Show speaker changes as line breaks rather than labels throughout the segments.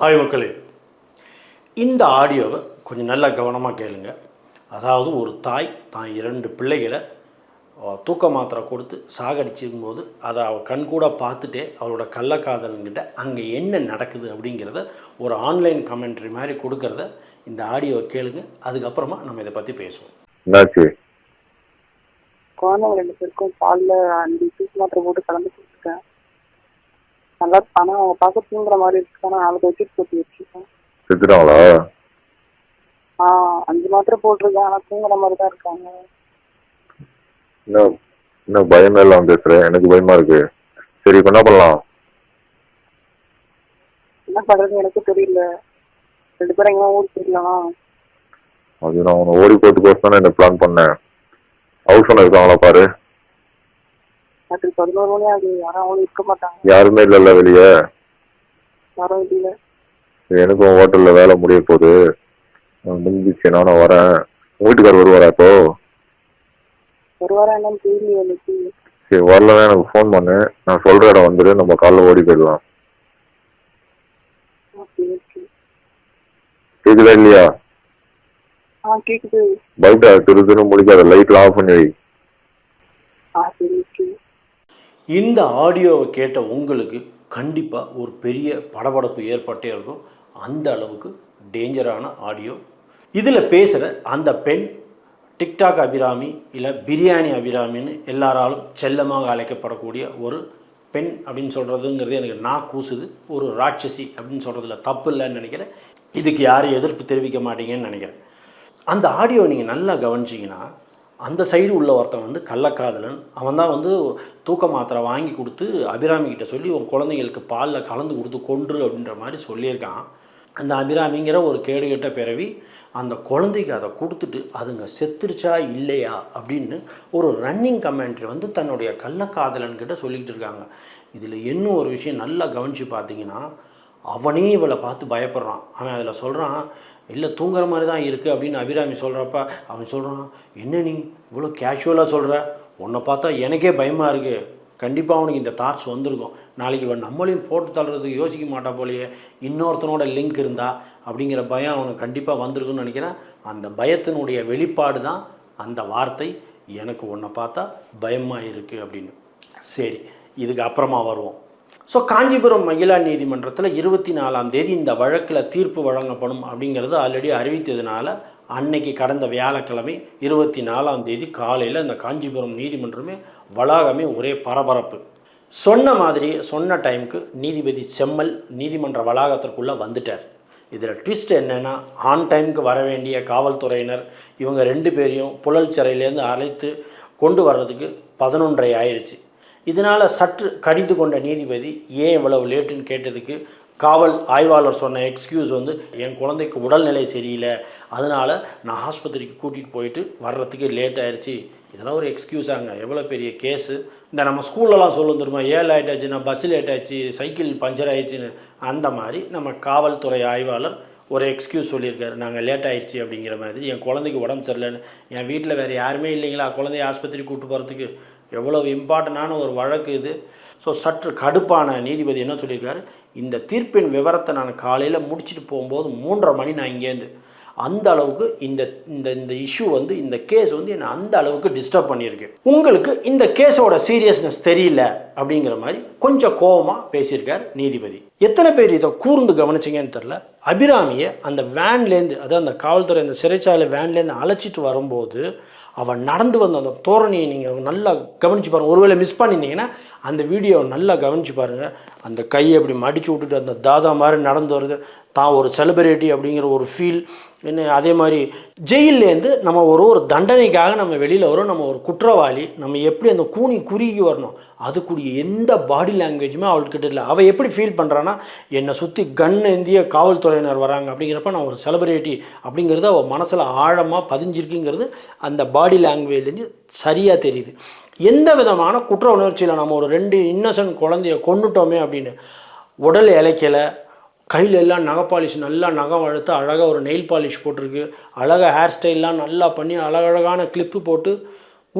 Hi மக்களே இந்த ஆடியோவை கொஞ்சம் நல்லா கவனமாக கேளுங்க. அதாவது ஒரு தாய் தான் இரண்டு பிள்ளைகளை தூக்க மாத்திரை கொடுத்து சாகடிச்சிருக்கும் போது அதை அவள் கண்கூட பார்த்துட்டே அவளோட கள்ளக்காதலன்கிட்ட அங்கே என்ன நடக்குது அப்படிங்கிறத ஒரு ஆன்லைன் கமெண்ட்ரி மாதிரி கொடுக்கறத இந்த ஆடியோவை கேளுங்க. அதுக்கப்புறமா நம்ம இதை பற்றி பேசுவோம்.
என்னாச்சு
குழந்தைங்க ரெண்டு பேருக்கும் பால்ல அஞ்சு பீஸ் மாத்திரை போட்டு கலந்து கொடுத்துருக்கேன் நல்லா ஆனா அவங்க பார்க்க தூங்குற மாதிரி இருக்கு. ஆனா நாலு வச்சுட்டு போட்டு வச்சிருக்கேன்
செத்துட்டாங்களா?
ஆஹ் அஞ்சு மாத்திரை போட்டிருக்கேன் ஆனா தூங்குற மாதிரி தான் இருக்காங்க.
இன்னும் இன்னும் பயமே இல்லாம பேசுறேன் எனக்கு பயமா இருக்கு. சரி இப்ப என்ன பண்ணலாம்?
என்ன பண்றதுன்னு எனக்கு தெரியல. ரெண்டு பேரும் எங்கேயும் ஊருக்கு போயிடலாம்?
அது நான் உன்னை ஓடி போட்டுக்கோசம் தானே என்ன பிளான் பண்ணேன். ஹவுஸ் ஓனர் இருக்காங்களா பாரு.
ராத்திரி பதினோரு மணி ஆகுது. யாரும் அவங்களும் இருக்க மாட்டாங்க.
யாருமே இல்லைல்ல வெளியே.
யாரும் இல்ல.
எனக்கும் ஹோட்டல்ல வேலை முடிய போகுது. நான் முடிஞ்சிச்சு நானும் வரேன். உங்க வீட்டுக்காரர் வருவாரா இப்போ?
ஒரு வாரம் என்னன்னு தெரியல எனக்கு.
சரி வரலன்னா எனக்கு ஃபோன் பண்ணு. நான் சொல்ற இடம் வந்துரு. நம்ம காலைல ஓடி போயிடலாம்
ஓகே ஓகே
கேக்குதா இல்லையா?
ஆ கேக்குது.
பைட்டா திரு திரு முடிக்காத லைட்லாம் ஆஃப் பண்ணி வை.
ஆ சரி ஓகே.
இந்த ஆடியோவை கேட்ட உங்களுக்கு கண்டிப்பாக ஒரு பெரிய படபடப்பு ஏற்பட்டே இருக்கும். அந்த அளவுக்கு டேஞ்சரான ஆடியோ. இதில் பேசுகிற அந்த பெண் டிக்டாக் அபிராமி இல்லை பிரியாணி அபிராமின்னு எல்லாராலும் செல்லமாக அழைக்கப்படக்கூடிய ஒரு பெண் அப்படின்னு சொல்கிறதுங்கிறது எனக்கு நான் கூசுது. ஒரு ராட்சசி அப்படின்னு சொல்கிறதுல தப்பு இல்லைன்னு நினைக்கிறேன். இதுக்கு யாரும் எதிர்ப்பு தெரிவிக்க மாட்டீங்கன்னு நினைக்கிறேன். அந்த ஆடியோ நீங்கள் நல்லா கவனிச்சிங்கன்னா அந்த சைடு உள்ள ஒருத்தன் வந்து கள்ளக்காதலன். அவன் தான் வந்து தூக்க மாத்திரை வாங்கி கொடுத்து அபிராமிக்கிட்ட சொல்லி உன் குழந்தைங்களுக்கு பாலில் கலந்து கொடுத்து கொன்று அப்படின்ற மாதிரி சொல்லியிருக்கான். அந்த அபிராமிங்கிற ஒரு கேடுகெட்ட பிறவி அந்த குழந்தைக்கு அதை கொடுத்துட்டு அதுங்க செத்துருச்சா இல்லையா? அப்படின்னு ஒரு ரன்னிங் கமெண்ட்ரி வந்து தன்னுடைய கள்ளக்காதலன்கிட்ட சொல்லிக்கிட்டு இருக்காங்க. இதில் இன்னும் ஒரு விஷயம் நல்லா கவனித்து பார்த்தீங்கன்னா அவனே இவளை பார்த்து பயப்படுறான். அவன் அதில் சொல்கிறான் இல்லை தூங்குற மாதிரி தான் இருக்குது அப்படின்னு அபிராமி சொல்கிறப்ப அவன் சொல்கிறான் என்ன நீ இவ்வளோ கேஷுவலாக சொல்கிற? உன்னை பார்த்தா எனக்கே பயமாக இருக்குது கண்டிப்பாக அவனுக்கு இந்த தாட்ஸ் வந்திருக்கும். நாளைக்கு இவன் நம்மளையும் போட்டு தள்ளுறதுக்கு யோசிக்க மாட்டா போலையே. இன்னொருத்தனோட லிங்க் இருந்தா அப்படிங்கிற பயம் அவனுக்கு கண்டிப்பாக வந்திருக்குன்னு நினைக்கிறேன். அந்த பயத்தினுடைய வெளிப்பாடு தான் அந்த வார்த்தை. எனக்கு உன்னை பார்த்தா பயமாக இருக்குது அப்படின்னு. சரி இதுக்கு அப்புறமா வருவோம். ஸோ காஞ்சிபுரம் மகிழா நீதிமன்றத்தில் இருபத்தி நாலாம் தேதி இந்த வழக்கில் தீர்ப்பு வழங்கப்படும் அப்படிங்கிறது ஆல்ரெடி அறிவித்ததுனால அன்னைக்கு கடந்த வியாழக்கிழமை இருபத்தி நாலாம் தேதி காலையில் இந்த காஞ்சிபுரம் நீதிமன்றமே வளாகமே ஒரே பரபரப்பு. சொன்ன மாதிரி சொன்ன டைமுக்கு நீதிபதி செம்மல் நீதிமன்ற வளாகத்திற்குள்ளே வந்துட்டார். இதில் ட்விஸ்ட் என்னென்னா ஆன் டைமுக்கு வர வேண்டிய காவல்துறையினர் இவங்க ரெண்டு பேரையும் புழல் சிறையிலேருந்து அழைத்து கொண்டு வர்றதுக்கு பதினொன்றரை ஆயிடுச்சு இதனால் சற்று கடிந்து கொண்ட நீதிபதி ஏன் இவ்வளவு லேட்டுன்னு கேட்டதுக்கு காவல் ஆய்வாளர் சொன்ன எக்ஸ்கியூஸ் வந்து என் குழந்தைக்கு உடல்நிலை சரியில்லை. அதனால் நான் ஆஸ்பத்திரிக்கு கூட்டிகிட்டு போயிட்டு வர்றதுக்கு லேட் ஆயிடுச்சு இதெல்லாம் ஒரு எக்ஸ்கியூஸாங்க எவ்வளோ பெரிய கேஸு இந்த நம்ம ஸ்கூல்லலாம் சொல்லும் தெரியுமா? ஏழு லேட் நான் பஸ் லேட் ஆச்சு சைக்கிள் பஞ்சர் ஆயிடுச்சுன்னு. அந்த மாதிரி நம்ம காவல்துறை ஆய்வாளர் ஒரு எக்ஸ்கியூஸ் சொல்லியிருக்காரு. நாங்கள் லேட் ஆயிடுச்சு அப்படிங்கிற மாதிரி. என் குழந்தைக்கு உடம்பு சரியில்லைன்னு. என் வீட்டில் வேறு யாருமே இல்லைங்களா? குழந்தைய ஆஸ்பத்திரி கூட்டு போகிறதுக்கு எவ்வளவு இம்பார்ட்டண்டான ஒரு வழக்கு இது. ஸோ சற்று கடுப்பான நீதிபதி என்ன சொல்லியிருக்காரு? இந்த தீர்ப்பின் விவரத்தை நான் காலையில் முடிச்சுட்டு போகும்போது மூன்றரை மணி நான் இங்கேருந்து அந்த அளவுக்கு இந்த இந்த இந்த இஷ்யூ வந்து இந்த கேஸ் வந்து என்னை அந்த அளவுக்கு டிஸ்டர்ப் பண்ணியிருக்கு. உங்களுக்கு இந்த கேஸோட சீரியஸ்னஸ் தெரியல அப்படிங்கிற மாதிரி கொஞ்சம் கோபமாக பேசியிருக்கார் நீதிபதி. எத்தனை பேர் இதை கூர்ந்து கவனிச்சிங்கன்னு தெரில அபிராமியை அந்த வேன்லேருந்து அதாவது அந்த காவல்துறை அந்த சிறைச்சாலை வேன்லேருந்து அழைச்சிட்டு வரும்போது அவன் நடந்து வந்த அந்த தோரணையை நீங்கள் நல்லா கவனிச்சு பாருங்கள் ஒருவேளை மிஸ் பண்ணியிருந்தீங்கன்னா அந்த வீடியோவை நல்லா கவனிச்சு பாருங்கள் அந்த கையை அப்படி மடித்து விட்டுட்டு அந்த தாதா மாதிரி நடந்து வருது. தான் ஒரு செலிபிரிட்டி அப்படிங்கிற ஒரு ஃபீல் என்ன அதே மாதிரி ஜெயிலேருந்து நம்ம ஒரு ஒரு தண்டனைக்காக நம்ம வெளியில் வரோம் நம்ம ஒரு குற்றவாளி நம்ம எப்படி அந்த கூனி குறுகி வரணும் அதுக்குரிய எந்த பாடி லாங்குவேஜுமே அவள்கிட்ட இல்லை. அவள் எப்படி ஃபீல் பண்ணுறான்னா என்னை சுற்றி கண் இந்திய காவல்துறையினர் வராங்க அப்படிங்கிறப்ப நான் ஒரு செலிபிரிட்டி அப்படிங்கிறது அவள் மனசில் ஆழமாக பதிஞ்சிருக்குங்கிறது அந்த பாடி லாங்குவேஜ்லேருந்து சரியாக தெரியுது. எந்த விதமான குற்ற உணர்ச்சியில் நம்ம ஒரு ரெண்டு இன்னசென்ட் குழந்தைய கொன்னுட்டோமே அப்படின்னு உடல் இலைக்கலை கையில் எல்லாம் நகை பாலிஷ் நல்லா நகம் வளர்த்து அழகாக ஒரு நெயில் பாலிஷ் போட்டிருக்கு. அழகாக ஹேர் ஸ்டைல்லாம் நல்லா பண்ணி அழகழகான கிளிப்பு போட்டு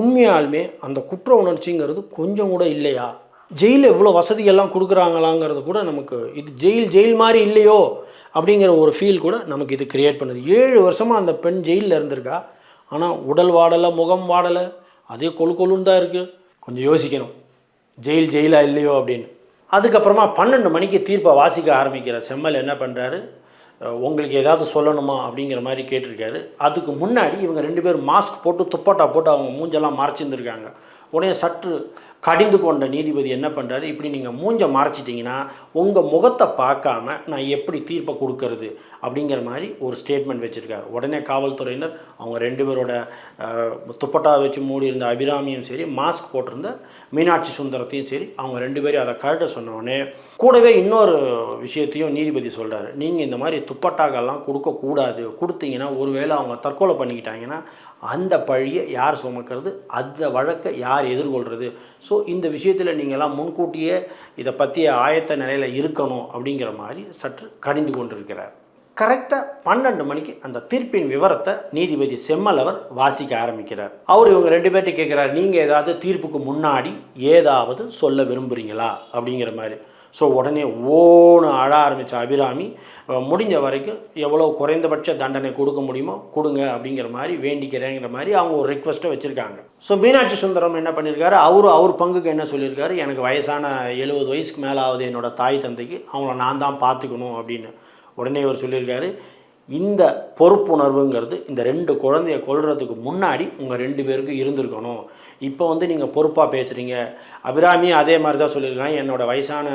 உண்மையாலுமே அந்த குற்ற உணர்ச்சிங்கிறது கொஞ்சம் கூட இல்லையா? ஜெயிலில் இவ்வளோ வசதிகள்லாம் கொடுக்குறாங்களாங்கிறது கூட நமக்கு இது ஜெயில் ஜெயில் மாதிரி இல்லையோ அப்படிங்கிற ஒரு ஃபீல் கூட நமக்கு இது க்ரியேட் பண்ணுது. ஏழு வருஷமாக அந்த பெண் ஜெயிலில் இருந்திருக்கா. ஆனால் உடல் வாடலை முகம் வாடலை அதே கொழு கொழுன்னு தான் இருக்குது கொஞ்சம் யோசிக்கணும். ஜெயில் ஜெயிலாக இல்லையோ அப்படின்னு. அதுக்கப்புறமா பன்னெண்டு மணிக்கு தீர்ப்பை வாசிக்க ஆரம்பிக்கிற செம்மல் என்ன பண்ணுறாரு உங்களுக்கு ஏதாவது சொல்லணுமா அப்படிங்கிற மாதிரி கேட்டிருக்காரு. அதுக்கு முன்னாடி இவங்க ரெண்டு பேரும் மாஸ்க் போட்டு துப்பாட்டா போட்டு அவங்க மூஞ்செல்லாம் மறைச்சிருந்துருக்காங்க. உடனே சற்று கடிந்து கொண்ட நீதிபதி என்ன பண்ணுறாரு இப்படி நீங்கள் மூஞ்ச மறைச்சிட்டிங்கன்னா உங்கள் முகத்தை பார்க்காம நான் எப்படி தீர்ப்பை கொடுக்கறது? அப்படிங்கிற மாதிரி ஒரு ஸ்டேட்மெண்ட் வச்சுருக்காரு. உடனே காவல்துறையினர் அவங்க ரெண்டு பேரோட துப்பட்டாவை துப்பட்டா வச்சு மூடி இருந்த அபிராமியும் சரி மாஸ்க் போட்டிருந்த மீனாட்சி சுந்தரத்தையும் சரி அவங்க ரெண்டு பேரும் அதை கழட்ட சொன்னோடனே கூடவே இன்னொரு விஷயத்தையும் நீதிபதி சொல்கிறாரு நீங்கள் இந்த மாதிரி துப்பட்டாக்கெல்லாம் கொடுக்கக்கூடாது. கொடுத்தீங்கன்னா ஒருவேளை அவங்க தற்கொலை பண்ணிக்கிட்டாங்கன்னா அந்த பழியை யார் சுமக்கிறது? அந்த வழக்கை யார் எதிர்கொள்கிறது ஸோ இந்த விஷயத்தில் நீங்கள்லாம் முன்கூட்டியே இதை பற்றிய ஆயத்த நிலையில் இருக்கணும் அப்படிங்கிற மாதிரி சற்று கணிந்து கொண்டிருக்கிறார். கரெக்டாக பன்னெண்டு மணிக்கு அந்த தீர்ப்பின் விவரத்தை நீதிபதி செம்மல் அவர் வாசிக்க ஆரம்பிக்கிறார். அவர் இவங்க ரெண்டு பேர்ட்ட கேட்குறாரு நீங்கள் ஏதாவது தீர்ப்புக்கு முன்னாடி ஏதாவது சொல்ல விரும்புகிறீங்களா அப்படிங்கிற மாதிரி. ஸோ உடனே ஓன்னு அழ ஆரம்பித்த அபிராமி முடிஞ்ச வரைக்கும் எவ்வளோ குறைந்தபட்ச தண்டனை கொடுக்க முடியுமோ கொடுங்க அப்படிங்கிற மாதிரி வேண்டிக்கிறேங்கிற மாதிரி அவங்க ஒரு ரிக்வஸ்ட்டை வச்சுருக்காங்க. ஸோ மீனாட்சி சுந்தரம் என்ன பண்ணியிருக்காரு அவரும் அவர் பங்குக்கு என்ன சொல்லியிருக்காரு எனக்கு வயசான எழுபது வயசுக்கு மேலே ஆகுது என்னோட தாய் தந்தைக்கு அவங்கள நான் தான் பார்த்துக்கணும் அப்படின்னு உடனே இவர் சொல்லியிருக்காரு இந்த பொறுப்புணர்வுங்கிறது இந்த ரெண்டு குழந்தைய கொள்றதுக்கு முன்னாடி உங்கள் ரெண்டு பேருக்கும் இருந்திருக்கணும். இப்போ வந்து நீங்கள் பொறுப்பாக பேசுகிறீங்க அபிராமி அதே மாதிரி தான் சொல்லியிருக்காங்க. என்னோட வயசான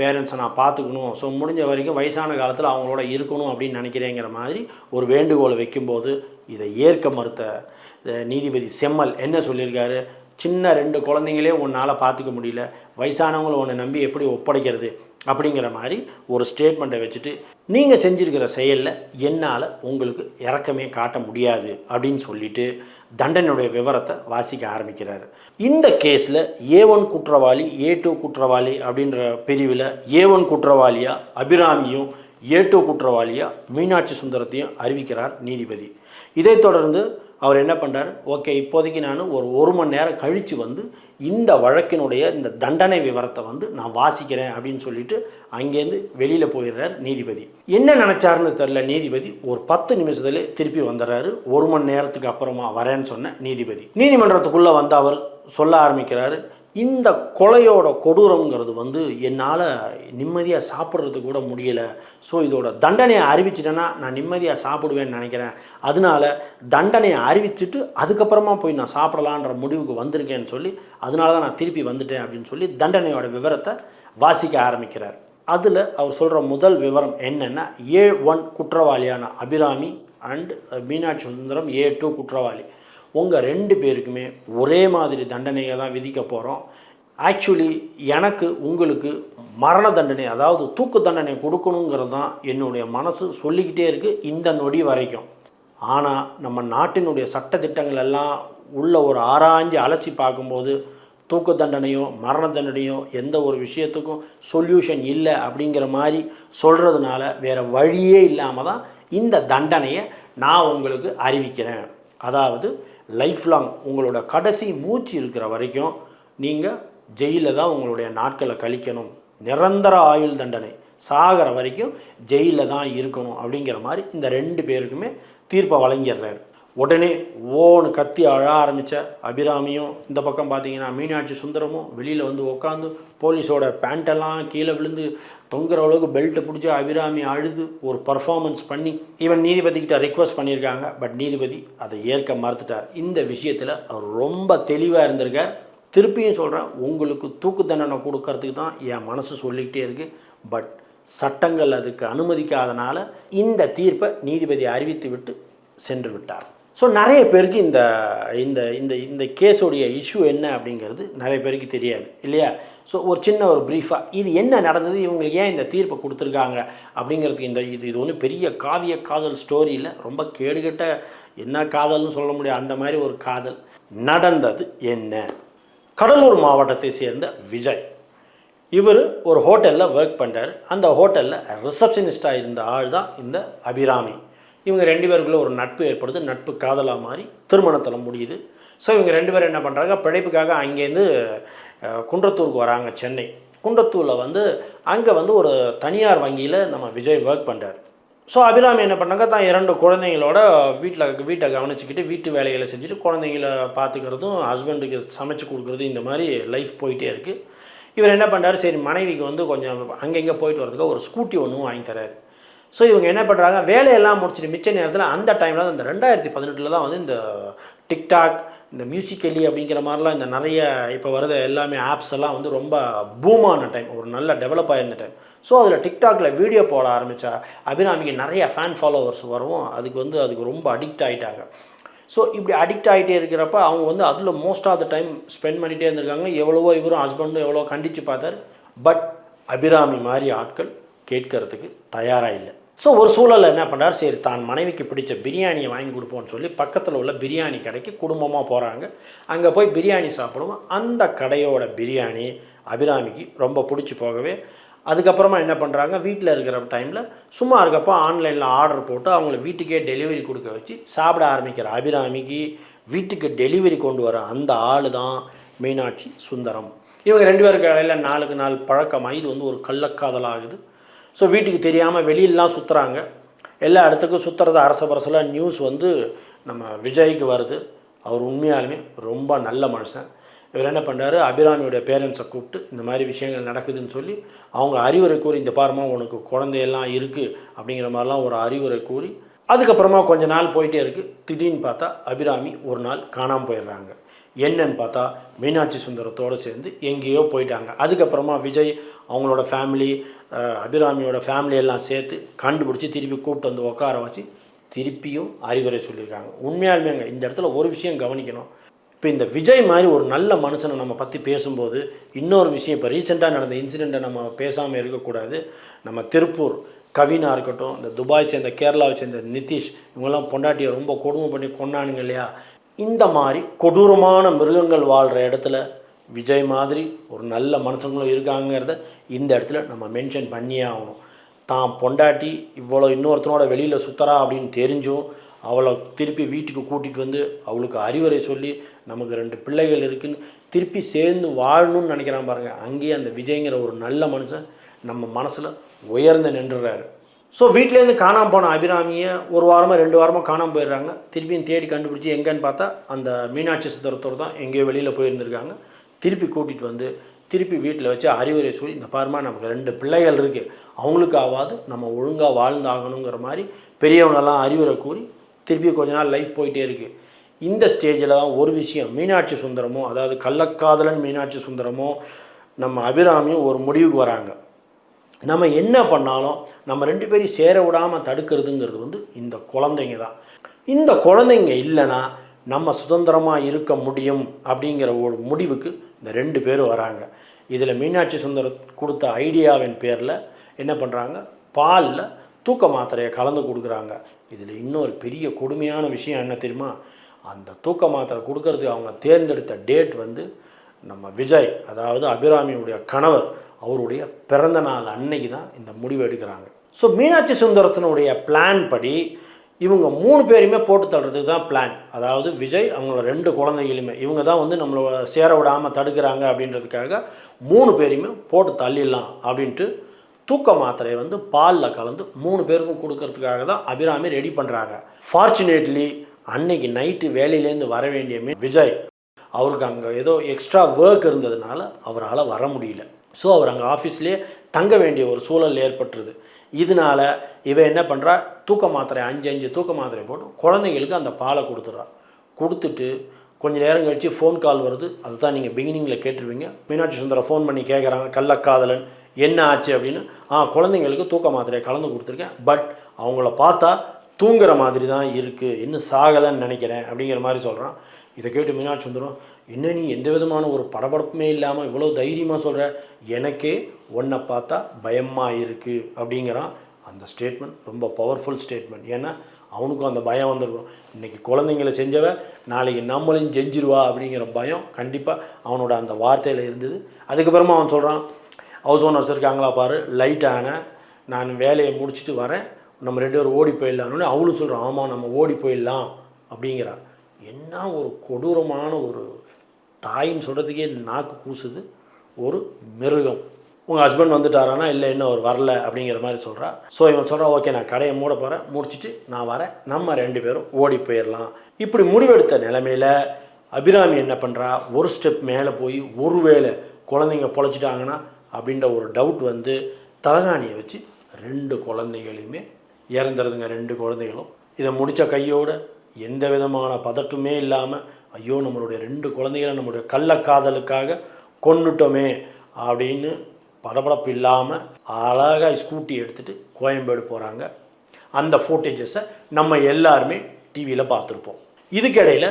பேரண்ட்ஸை நான் பார்த்துக்கணும் ஸோ முடிஞ்ச வரைக்கும் வயசான காலத்தில் அவங்களோட இருக்கணும் அப்படின்னு நினைக்கிறேங்கிற மாதிரி ஒரு வேண்டுகோளை வைக்கும்போது இதை ஏற்க மறுத்த நீதிபதி செம்மல் என்ன சொல்லியிருக்காரு? சின்ன ரெண்டு குழந்தைங்களே உன்னால் பார்த்துக்க முடியல. வயசானவங்களை உன்னை நம்பி எப்படி ஒப்படைக்கிறது? அப்படிங்கிற மாதிரி ஒரு ஸ்டேட்மெண்ட்டை வச்சுட்டு நீங்கள் செஞ்சிருக்கிற செயலில் என்னால் உங்களுக்கு இறக்கமே காட்ட முடியாது அப்படின்னு சொல்லிட்டு தண்டனையுடைய விவரத்தை வாசிக்க ஆரம்பிக்கிறார். இந்த கேஸில் ஏ ஒன் குற்றவாளி ஏ டூ குற்றவாளி அப்படின்ற பிரிவில் ஏ ஒன் குற்றவாளியாக அபிராமியும் ஏ டூ குற்றவாளியாக மீனாட்சி சுந்தரத்தையும் அறிவிக்கிறார் நீதிபதி. இதைத் தொடர்ந்து அவர் என்ன பண்ணுறார் ஓகே இப்போதைக்கு நான் ஒரு ஒரு மணி நேரம் கழித்து வந்து இந்த வழக்கினுடைய இந்த தண்டனை விவரத்தை வந்து நான் வாசிக்கிறேன் அப்படின்னு சொல்லிட்டு அங்கேருந்து வெளியில் போயிடுறார் நீதிபதி. என்ன நினச்சாருன்னு தெரில நீதிபதி ஒரு பத்து நிமிஷத்துல திருப்பி வந்துடுறாரு. ஒரு மணி நேரத்துக்கு அப்புறமா வரேன்னு சொன்ன நீதிபதி. நீதிமன்றத்துக்குள்ளே வந்து அவர் சொல்ல ஆரம்பிக்கிறாரு. இந்த கொலையோட கொடூரங்கிறது வந்து என்னால் நிம்மதியாக சாப்பிட்றது கூட முடியலை. ஸோ இதோட தண்டனையை அறிவிச்சிட்டேன்னா நான் நிம்மதியாக சாப்பிடுவேன்னு நினைக்கிறேன். அதனால தண்டனையை அறிவிச்சுட்டு அதுக்கப்புறமா போய் நான் சாப்பிடலான்ற முடிவுக்கு வந்திருக்கேன்னு சொல்லி அதனால தான் நான் திருப்பி வந்துட்டேன் அப்படின்னு சொல்லி தண்டனையோட விவரத்தை வாசிக்க ஆரம்பிக்கிறார். அதில் அவர் சொல்கிற முதல் விவரம் என்னென்னா ஏ ஒன் குற்றவாளியான Abirami and Meenakshi Sundaram A two குற்றவாளி. உங்கள் ரெண்டு பேருக்குமே ஒரே மாதிரி தண்டனையை தான் விதிக்க போகிறோம் ஆக்சுவலி எனக்கு உங்களுக்கு மரண தண்டனை அதாவது தூக்கு தண்டனை கொடுக்கணுங்கிறது தான் என்னுடைய மனசு சொல்லிக்கிட்டே இருக்குது இந்த நொடி வரைக்கும். ஆனால் நம்ம நாட்டினுடைய சட்டத்திட்டங்கள் எல்லாம் உள்ள ஒரு ஆராய்ஞ்சு அலசி பார்க்கும்போது தூக்கு தண்டனையோ மரண தண்டனையோ எந்த ஒரு விஷயத்துக்கும் சொல்யூஷன் இல்லை அப்படிங்கிற மாதிரி சொல்கிறதுனால வேறு வழியே இல்லாமல் தான் இந்த தண்டனையை நான் உங்களுக்கு அறிவிக்கிறேன். அதாவது லைஃப் லாங் உங்களோட கடைசி மூச்சு இருக்கிற வரைக்கும் நீங்கள் ஜெயிலில் தான் உங்களுடைய நாட்களை கழிக்கணும். நிரந்தர ஆயுள் தண்டனை. சாகிற வரைக்கும் ஜெயிலில் தான் இருக்கணும் அப்படிங்கிற மாதிரி இந்த ரெண்டு பேருக்குமே தீர்ப்பை வழங்கிடுறாரு. உடனே ஓன்னு கத்தி அழ ஆரம்பித்த அபிராமியும் இந்த பக்கம் பார்த்தீங்கன்னா மீனாட்சி சுந்தரமும் வெளியில் வந்து உட்காந்து போலீஸோட பேண்ட்டெல்லாம் கீழே விழுந்து தொங்குற அளவுக்கு பெல்ட்டை பிடிச்சி அபிராமி அழுது ஒரு பர்ஃபார்மன்ஸ் பண்ணி ஈவன் நீதிபதிக்கிட்ட ரிக்வஸ்ட் பண்ணியிருக்காங்க. பட் நீதிபதி அதை ஏற்க மறுத்துட்டார். இந்த விஷயத்தில் அவர் ரொம்ப தெளிவாக இருந்திருக்கார். திருப்பியும் சொல்கிறேன் உங்களுக்கு தூக்கு தண்டனை கொடுக்கறதுக்கு தான் என் மனசு சொல்லிக்கிட்டே இருக்குது பட் சட்டங்கள் அதுக்கு அனுமதிக்காதனால இந்த தீர்ப்பை நீதிபதி அறிவித்து விட்டு சென்று விட்டார். ஸோ நிறைய பேருக்கு இந்த இந்த இந்த இந்த கேஸோடைய இஷ்யூ என்ன அப்படிங்கிறது நிறைய பேருக்கு தெரியாது இல்லையா? ஸோ ஒரு சின்ன ஒரு ப்ரீஃபாக இது என்ன நடந்தது? இவங்களுக்கு ஏன் இந்த தீர்ப்பை கொடுத்துருக்காங்க? அப்படிங்கிறதுக்கு இந்த இது இது ஒன்றும் பெரிய காவிய காதல் ஸ்டோரியில் ரொம்ப கேடுகட்ட என்ன காதல்னு சொல்ல முடியாது. அந்த மாதிரி ஒரு காதல் நடந்தது என்ன? கடலூர் மாவட்டத்தை சேர்ந்த விஜய். இவர் ஒரு ஹோட்டலில் ஒர்க் பண்ணுறாரு அந்த ஹோட்டலில் ரிசப்ஷனிஸ்டாக இருந்த ஆள் தான் இந்த அபிராமி. இவங்க ரெண்டு பேருக்குள்ளே ஒரு நட்பு ஏற்படுது நட்பு காதலாக மாறி திருமணத்தில் முடியுது. ஸோ இவங்க ரெண்டு பேரும் என்ன பண்ணுறாங்க பிழைப்புக்காக அங்கேருந்து குன்றத்தூருக்கு வராங்க சென்னை. குன்றத்தூரில் வந்து அங்கே வந்து ஒரு தனியார் வங்கியில் நம்ம விஜய் ஒர்க் பண்ணுறாரு ஸோ அபிராமி என்ன பண்ணாங்க? தான் இரண்டு குழந்தைங்களோட வீட்டில் வீட்டை கவனிச்சுக்கிட்டு வீட்டு வேலைகளை செஞ்சுட்டு குழந்தைங்கள பார்த்துக்கிறதும் ஹஸ்பண்டுக்கு சமைச்சு கொடுக்குறதும் இந்த மாதிரி லைஃப் போயிட்டே இருக்குது இவர் என்ன பண்ணுறாரு சரி மனைவிக்கு வந்து கொஞ்சம் அங்கங்கே போயிட்டு வரதுக்கு ஒரு ஸ்கூட்டி ஒன்றும் வாங்கி தராரு ஸோ இவங்க என்ன பண்ணுறாங்க வேலையெல்லாம் முடிச்சுட்டு மிச்ச நேரத்தில் அந்த டைமில் இந்த ரெண்டாயிரத்தி பதினெட்டில் தான் வந்து இந்த டிக்டாக் இந்த மியூசிக்கலி அப்படிங்கிற மாதிரிலாம் இந்த நிறைய இப்போ வரத எல்லாமே ஆப்ஸ் எல்லாம் வந்து ரொம்ப பூமான டைம் ஒரு நல்ல டெவலப் ஆகிருந்த டைம் ஸோ அதில் டிக்டாக்ல வீடியோ போட ஆரம்பித்தா அபிராமிக்கு நிறைய ஃபேன் ஃபாலோவர்ஸ் வரும். அதுக்கு வந்து அதுக்கு ரொம்ப அடிக்ட் ஆகிட்டாங்க ஸோ இப்படி அடிக்ட் ஆகிட்டே இருக்கிறப்ப அவங்க வந்து அதில் most of the time spend பண்ணிகிட்டே இருந்திருக்காங்க. எவ்வளவோ இவரும் ஹஸ்பண்டும் எவ்வளோ கண்டித்து பார்த்தாரு. பட் அபிராமி மாதிரி ஆட்கள் கேட்கறதுக்கு தயாராக இல்லை. ஸோ ஒரு சூழலில் என்ன பண்ணுறார் சரி தான் மனைவிக்கு பிடிச்ச பிரியாணியை வாங்கி கொடுப்போம்னு சொல்லி பக்கத்தில் உள்ள பிரியாணி கடைக்கு குடும்பமாக போகிறாங்க அங்கே போய் பிரியாணி சாப்பிடுவோம். அந்த கடையோட பிரியாணி அபிராமிக்கு ரொம்ப பிடிச்சி போகவே. அதுக்கப்புறமா என்ன பண்ணுறாங்க வீட்டில் இருக்கிற டைமில் சும்மா இருக்கப்போ ஆன்லைனில் ஆர்டர் போட்டு அவங்கள வீட்டுக்கே டெலிவரி கொடுக்க வச்சு சாப்பிட ஆரம்பிக்கிற அபிராமிக்கு வீட்டுக்கு டெலிவரி கொண்டு வர அந்த ஆள் தான் மீனாட்சி சுந்தரம். இவங்க ரெண்டு பேருக்கு இடையில நாளுக்கு நாள் பழக்கமாக இது வந்து ஒரு கள்ளக்காதலாகுது. ஸோ வீட்டுக்கு தெரியாமல் வெளியிலலாம் சுற்றுறாங்க எல்லா இடத்துக்கும் சுற்றுறது அரச பரசலாக நியூஸ் வந்து நம்ம விஜய்க்கு வருது. அவர் உண்மையாலுமே ரொம்ப நல்ல மனுஷன். இவர் என்ன பண்ணுறாரு அபிராமியோட பேரண்ட்ஸை கூப்பிட்டு இந்த மாதிரி விஷயங்கள் நடக்குதுன்னு சொல்லி அவங்க அறிவுரை கூறி இந்த பாருமா உனக்கு குழந்தையெல்லாம் இருக்குது அப்படிங்கிற மாதிரிலாம் ஒரு அறிவுரை கூறி அதுக்கப்புறமா கொஞ்ச நாள் போயிட்டே இருக்குது திடீர்னு பார்த்தா அபிராமி ஒரு நாள் காணாமல் போயிடுறாங்க. என்னன்னு பார்த்தா மீனாட்சி சுந்தரத்தோடு சேர்ந்து எங்கேயோ போயிட்டாங்க. அதுக்கப்புறமா விஜய் அவங்களோட ஃபேமிலி அபிராமியோட ஃபேமிலி எல்லாம் சேர்த்து கண்டுபிடிச்சி திருப்பி கூப்பிட்டு வந்து உட்கார வச்சு திருப்பியும் அறிவுரை சொல்லியிருக்காங்க. உண்மையாலுமேங்க இந்த இடத்துல ஒரு விஷயம் கவனிக்கணும். இப்போ இந்த விஜய் மாதிரி ஒரு நல்ல மனுஷனை நம்ம பற்றி பேசும்போது இன்னொரு விஷயம் இப்போ ரீசெண்டாக நடந்த இன்சிடெண்ட்டை நம்ம பேசாமல் இருக்கக்கூடாது. நம்ம திருப்பூர் கவினாக இருக்கட்டும் இந்த துபாய் சேர்ந்த கேரளாவை சேர்ந்த நிதிஷ் இவங்கெல்லாம் பொண்டாட்டியை ரொம்ப கொடுமை பண்ணி கொண்டானுங்க இல்லையா? இந்த மாதிரி கொடூரமான மிருகங்கள் வாழ்கிற இடத்துல விஜய் மாதிரி ஒரு நல்ல மனுஷங்களும் இருக்காங்கிறத இந்த இடத்துல நம்ம மென்ஷன் பண்ணியே ஆகணும். தான் பொண்டாட்டி இவ்வளோ இன்னொருத்தனோட வெளியில் சுத்தரா அப்படின்னு தெரிஞ்சும் அவளை திருப்பி வீட்டுக்கு கூட்டிகிட்டு வந்து அவளுக்கு அறிவுரை சொல்லி நமக்கு ரெண்டு பிள்ளைகள் இருக்குதுன்னு திருப்பி சேர்ந்து வாழணும்னு நினைக்கிறான் பாருங்கள் அங்கேயே அந்த விஜய்ங்கிற ஒரு நல்ல மனுஷன் நம்ம மனசில் உயர்ந்து நின்றுறாரு. ஸோ வீட்டிலேருந்து காணாமல் போன அபிராமியை ஒரு வாரமாக ரெண்டு வாரமாக காணாமல் போயிடுறாங்க. திருப்பியும் தேடி கண்டுபிடிச்சி எங்கேன்னு பார்த்தா அந்த மீனாட்சி சுந்தரத்தோடு தான் எங்கேயோ வெளியில் போயிருந்திருக்காங்க. திருப்பி கூட்டிகிட்டு வந்து திருப்பி வீட்டில் வச்சு அறிவுரை சொல்லி இந்த பாருமா நமக்கு ரெண்டு பிள்ளைகள் இருக்குது அவங்களுக்காவது நம்ம ஒழுங்காக வாழ்ந்தாகணுங்கிற மாதிரி பெரியவனெல்லாம் அறிவுரை கூறி திருப்பி கொஞ்ச நாள் லைஃப் போயிட்டே இருக்குது இந்த ஸ்டேஜில் தான் ஒரு விஷயம் மீனாட்சி சுந்தரமோ அதாவது கள்ளக்காதலன் மீனாட்சி சுந்தரமோ நம்ம அபிராமியும் ஒரு முடிவுக்கு வராங்க. நம்ம என்ன பண்ணாலும் நம்ம ரெண்டு பேரும் சேர விடாமல் தடுக்கிறதுங்கிறது வந்து இந்த குழந்தைங்க தான். இந்த குழந்தைங்க இல்லைன்னா நம்ம சுதந்திரமாக இருக்க முடியும் அப்படிங்கிற ஒரு முடிவுக்கு இந்த ரெண்டு பேரும் வராங்க. இதில் மீனாட்சி சுந்தரம் கொடுத்த ஐடியாவின் பேரில் என்ன பண்ணுறாங்க பாலில் தூக்க மாத்திரையை கலந்து கொடுக்குறாங்க. இதில் இன்னொரு பெரிய கொடுமையான விஷயம் என்ன தெரியுமா? அந்த தூக்க மாத்திரை கொடுக்கறதுக்கு அவங்க தேர்ந்தெடுத்த டேட் வந்து நம்ம விஜய் அதாவது அபிராமியுடைய கணவர் அவருடைய பிறந்த நாள் அன்னைக்கு தான் இந்த முடிவு எடுக்கிறாங்க. ஸோ மீனாட்சி சுந்தரத்தினுடைய பிளான் படி இவங்க மூணு பேரையுமே போட்டு தள்ளுறதுக்கு தான் பிளான் அதாவது விஜய் அவங்களோட ரெண்டு குழந்தைகளுமே இவங்க தான் வந்து நம்மளை சேர விடாமல் தடுக்கிறாங்க அப்படின்றதுக்காக மூணு பேரையுமே போட்டு தள்ளிடலாம் அப்படின்ட்டு தூக்க மாத்திரையை வந்து பாலில் கலந்து மூணு பேருக்கும் கொடுக்கறதுக்காக தான் அபிராமி ரெடி பண்ணுறாங்க ஃபார்ச்சுனேட்லி அன்னைக்கு நைட்டு வேலையிலேருந்து வர வேண்டிய விஜய் அவருக்கு அங்கே ஏதோ எக்ஸ்ட்ரா ஒர்க் இருந்ததுனால அவரால் வர முடியல. ஸோ அவர் அங்கே ஆஃபீஸ்லேயே தங்க வேண்டிய ஒரு சூழல் ஏற்பட்டுருது. இதனால இவன் என்ன பண்ணுறா தூக்க மாத்திரை அஞ்சு அஞ்சு தூக்க மாத்திரை போட்டு குழந்தைங்களுக்கு அந்த பாலை கொடுத்துட்றா கொடுத்துட்டு கொஞ்ச நேரம் கழித்து ஃபோன் கால் வருது. அதுதான் நீங்கள் பிகினிங்கில் கேட்டுருவீங்க மீனாட்சி சுந்தரம் ஃபோன் பண்ணி கேட்குறாங்க கள்ளக்காதலன் என்ன ஆச்சு அப்படின்னு? ஆ குழந்தைங்களுக்கு தூக்க மாத்திரையை கலந்து கொடுத்துருக்கேன். பட் அவங்கள பார்த்தா தூங்குற மாதிரி தான் இருக்குது இன்னும் சாகலைன்னு நினைக்கிறேன் அப்படிங்கிற மாதிரி சொல்கிறான் இதை கேட்டு மீனாட்சி சுந்தரம் என்ன நீ எந்த விதமான ஒரு படபடப்புமே இல்லாமல் இவ்வளோ தைரியமாக சொல்கிற எனக்கே ஒன்றை பார்த்தா பயமாக இருக்குது அப்படிங்கிறான். அந்த ஸ்டேட்மெண்ட் ரொம்ப பவர்ஃபுல் ஸ்டேட்மெண்ட் ஏன்னா அவனுக்கும் அந்த பயம் வந்திருக்கும். இன்றைக்கி குழந்தைங்கள செஞ்சவ நாளைக்கு நம்மளையும் செஞ்சிருவா அப்படிங்கிற பயம் கண்டிப்பாக அவனோட அந்த வார்த்தையில் இருந்தது. அதுக்கப்புறமா அவன் சொல்கிறான் ஹவுஸ் ஓனர்ஸ் இருக்காங்களா பாரு லைட் ஆனேன் நான் வேலையை முடிச்சுட்டு வரேன். நம்ம ரெண்டு பேரும் ஓடி போயிடலான்னு அவளும் சொல்கிறான் ஆமாம் நம்ம ஓடி போயிடலாம். அப்படிங்கிறா. என்ன ஒரு கொடூரமான ஒரு தாயின்னு சொல்கிறதுக்கே நாக்கு கூசுது. ஒரு மிருகம். உங்கள் ஹஸ்பண்ட் வந்துட்டாரானா? இல்லை இன்னும் அவர் வரல அப்படிங்கிற மாதிரி சொல்கிறா ஸோ இவன் சொல்கிறான் ஓகே நான் கடையை மூட போகிறேன் முடிச்சுட்டு நான் வரேன். நம்ம ரெண்டு பேரும் ஓடி போயிடலாம் இப்படி முடிவெடுத்த நிலைமையில் அபிராமி என்ன பண்ணுறா ஒரு ஸ்டெப் மேலே போய் ஒருவேளை குழந்தைங்க பொழைச்சிட்டாங்கன்னா அப்படின்ற ஒரு டவுட் வந்து தலகாணியை வச்சு ரெண்டு குழந்தைகளையுமே இறந்துருதுங்க ரெண்டு குழந்தைகளும். இதை முடித்த கையோட எந்த விதமான பதட்டமே இல்லாமல் ஐயோ நம்மளுடைய ரெண்டு குழந்தைகளை நம்மளுடைய கள்ளக்காதலுக்காக கொன்னுட்டோமே அப்படின்னு படபடப்பு இல்லாமல் அழகாக ஸ்கூட்டி எடுத்துகிட்டு கோயம்பேடு போகிறாங்க அந்த ஃபோட்டேஜஸை நம்ம எல்லாருமே டிவியில் பார்த்துருப்போம். இதுக்கிடையில்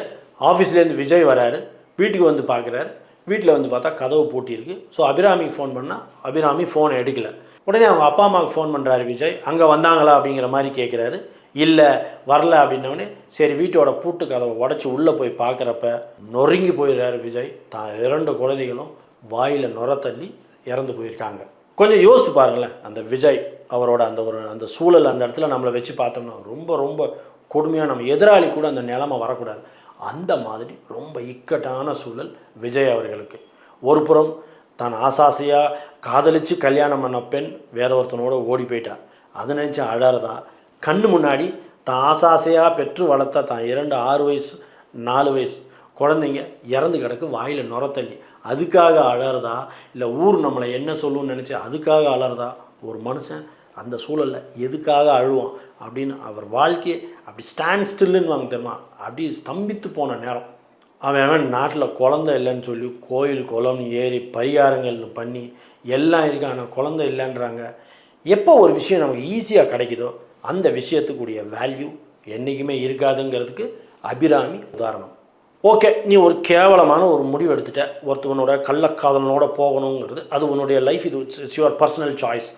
ஆஃபீஸ்லேருந்து விஜய் வராரு. வீட்டுக்கு வந்து பார்க்குறாரு. வீட்டில் வந்து பார்த்தா கதவு பூட்டியிருக்கு ஸோ அபிராமிக்கு ஃபோன் பண்ணால் அபிராமி ஃபோனை எடுக்கல. உடனே அவங்க அப்பா அம்மாவுக்கு ஃபோன் பண்ணுறாரு விஜய். அங்கே வந்தாங்களா அப்படிங்கிற மாதிரி கேட்குறாரு இல்லை வரல அப்படின்னோடனே சரி வீட்டோட பூட்டு கதவை உடச்சி உள்ளே போய் பார்க்குறப்ப நொறுங்கி போயிடுறாரு விஜய். தான் இரண்டு குழந்தைகளும் வாயில் நுர தள்ளி இறந்து போயிருக்காங்க. கொஞ்சம் யோசித்து பாருங்களேன் அந்த விஜய் அவரோட அந்த ஒரு அந்த சூழல் அந்த இடத்துல நம்மளை வச்சு பார்த்தோம்னா ரொம்ப ரொம்ப கொடுமையாக நம்ம எதிராளி கூட அந்த நிலமை வரக்கூடாது. அந்த மாதிரி ரொம்ப இக்கட்டான சூழல் விஜய் அவர்களுக்கு. ஒரு புறம் தான் ஆசாசையாக காதலித்து கல்யாணம் பண்ண பெண் வேற ஒருத்தனோட ஓடி போயிட்டா. அதை நினச்சி அழறதா? கண்ணு முன்னாடி தான் ஆசாசையாக பெற்று வளர்த்த தான் இரண்டு ஆறு வயசு நாலு வயசு குழந்தைங்க இறந்து கிடக்கு வாயில் நுரத்தள்ளி அதுக்காக அழறதா இல்லை ஊர் நம்மளை என்ன சொல்லுன்னு நினச்சி அதுக்காக அழறதா ஒரு மனுஷன் அந்த சூழலில் எதுக்காக அழுவான்? அப்படின்னு அவர் வாழ்க்கையை அப்படி ஸ்டாண்ட் ஸ்டில்லுன்னு வாங்க தெரியுமா? அப்படி ஸ்தம்பித்து போன நேரம். அவன் அவன் நாட்டில் குழந்த இல்லைன்னு சொல்லி கோயில் குளம்னு ஏறி பரிகாரங்கள்னு பண்ணி எல்லாம் இருக்கு ஆனால் இல்லைன்றாங்க. எப்போ ஒரு விஷயம் நமக்கு ஈஸியாக கிடைக்குதோ அந்த விஷயத்துக்குரிய வேல்யூ என்றைக்குமே இருக்காதுங்கிறதுக்கு அபிராமி உதாரணம். ஓகே நீ ஒரு கேவலமான ஒரு முடிவு எடுத்துட்ட. ஒருத்தவனோட கள்ளக்காதலனோட போகணுங்கிறது அது உன்னுடைய லைஃப் இது இட்ஸ் யுவர் பர்சனல் சாய்ஸ்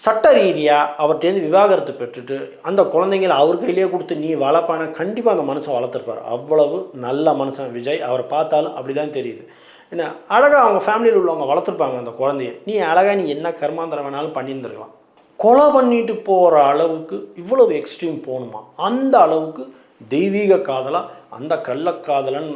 சட்ட ரீதியாக அவர்கிட்டேருந்து விவாகரத்து பெற்றுட்டு அந்த குழந்தைங்கள அவர் கையிலேயே கொடுத்து நீ வளர்ப்பான கண்டிப்பாக அந்த மனுஷன் வளர்த்துருப்பார். அவ்வளவு நல்ல மனுஷன் விஜய். அவரை பார்த்தாலும் அப்படி தான் தெரியுது. என்ன அழகாக அவங்க ஃபேமிலியில் உள்ளவங்க வளர்த்துருப்பாங்க அந்த குழந்தைய. நீ அழகாக நீ என்ன கர்மாந்திரம் வேணாலும் பண்ணியிருந்துருக்கலாம். கொலை பண்ணிட்டு போகிற அளவுக்கு இவ்வளவு எக்ஸ்ட்ரீம் போகணுமா அந்த அளவுக்கு தெய்வீக காதலாக அந்த கள்ளக்காதலன்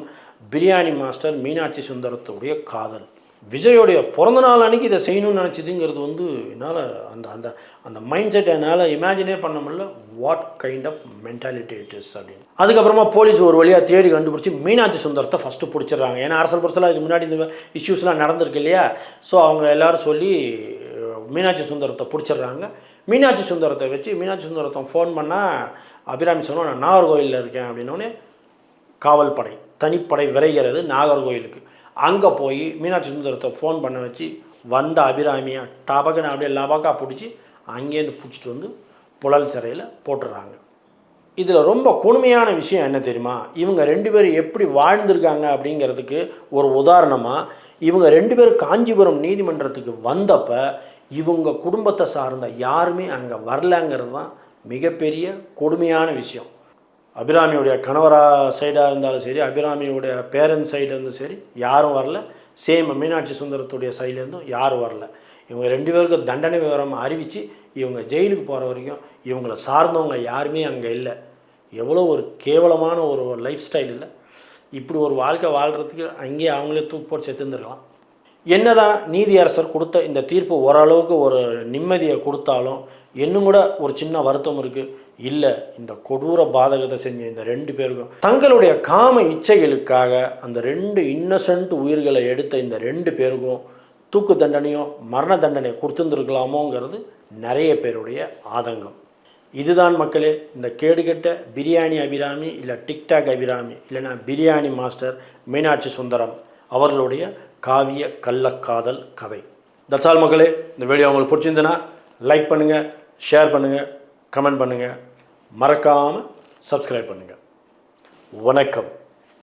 பிரியாணி மாஸ்டர் மீனாட்சி சுந்தரத்துடைய காதல். விஜயோடைய பிறந்த நாள் அன்னைக்கு இதை செய்யணும்னு நினச்சிதுங்கிறது வந்து என்னால் அந்த அந்த அந்த மைண்ட் செட் என்னால் இமேஜினே பண்ண முடியல. What kind of mentality it is அப்படின்னு. அதுக்கப்புறமா போலீஸ் ஒரு வழியாக தேடி கண்டுபிடிச்சி மீனாட்சி சுந்தரத்தை ஃபஸ்ட்டு பிடிச்சிடுறாங்க. ஏன்னா அரசல் புரசலாக இது முன்னாடி இந்த இஷ்யூஸ்லாம் நடந்திருக்கு இல்லையா? ஸோ அவங்க எல்லோரும் சொல்லி மீனாட்சி சுந்தரத்தை பிடிச்சிடுறாங்க. மீனாட்சி சுந்தரத்தை வச்சு மீனாட்சி சுந்தரத்தை ஃபோன் பண்ணால் அபிராமி சொன்னோம் நான் நாகர்கோவிலில் இருக்கேன் அப்படின்னோடனே காவல் படை தனிப்படை விரைகிறது நாகர்கோயிலுக்கு. அங்கே போய் மீனாட்சி சுந்தரத்தை ஃபோன் பண்ண வச்சு வந்த அபிராமியை டபக்குன்னு அப்படியே லபக்கா பிடிச்சி அங்கேருந்து பிடிச்சிட்டு வந்து புழல் சிறையில் போட்டுடுறாங்க இதில் ரொம்ப கொடுமையான விஷயம் என்ன தெரியுமா? இவங்க ரெண்டு பேரும் எப்படி வாழ்ந்திருக்காங்க அப்படிங்கிறதுக்கு ஒரு உதாரணமாக இவங்க ரெண்டு பேரும் காஞ்சிபுரம் நீதிமன்றத்துக்கு வந்தப்போ இவங்க குடும்பத்தை சார்ந்த யாருமே அங்கே வரலங்கிறது தான் மிகப்பெரிய கொடுமையான விஷயம். அபிராமியுடைய கணவரா சைடாக இருந்தாலும் சரி அபிராமியுடைய பேரண்ட்ஸ் சைட்லேருந்தும் சரி யாரும் வரல. சேம் மீனாட்சி சுந்தரத்துடைய சைட்லேருந்தும் யாரும் வரல. இவங்க ரெண்டு பேருக்கும் தண்டனை விவரம் அறிவித்து இவங்க ஜெயிலுக்கு போகிற வரைக்கும் இவங்கள சார்ந்தவங்க யாருமே அங்கே இல்லை. எவ்வளோ ஒரு கேவலமான ஒரு லைஃப் ஸ்டைல் இல்லை. இப்படி ஒரு வாழ்க்கை வாழ்கிறதுக்கு அங்கேயே அவங்களே தூக்கு போட்டு செத்துருந்துருக்கலாம். என்னதான் நீதியரசர் கொடுத்த இந்த தீர்ப்பு ஓரளவுக்கு ஒரு நிம்மதியை கொடுத்தாலும் இன்னும் கூட ஒரு சின்ன வருத்தம் இருக்குது இல்லை இந்த கொடூர பாதகத்தை செஞ்ச இந்த ரெண்டு பேருக்கும். தங்களுடைய காம இச்சைகளுக்காக அந்த ரெண்டு இன்னசென்ட் உயிர்களை எடுத்த இந்த ரெண்டு பேருக்கும் தூக்கு தண்டனையோ மரண தண்டனை கொடுத்துருந்துருக்கலாமோங்கிறது நிறைய பேருடைய ஆதங்கம். இதுதான் மக்களே இந்த கேடுகெட்ட பிரியாணி அபிராமி இல்லை டிக்டாக் அபிராமி இல்லைன்னா பிரியாணி மாஸ்டர் மீனாட்சி சுந்தரம் அவர்களுடைய காவிய கள்ளக்காதல் கதை. தட்சால் மக்களே. இந்த வீடியோ உங்களுக்கு பிடிச்சிருந்தனா லைக் பண்ணுங்கள் ஷேர் பண்ணுங்கள் கமெண்ட் பண்ணுங்கள் மறக்காமல் சப்ஸ்கிரைப் பண்ணுங்கள் வணக்கம்.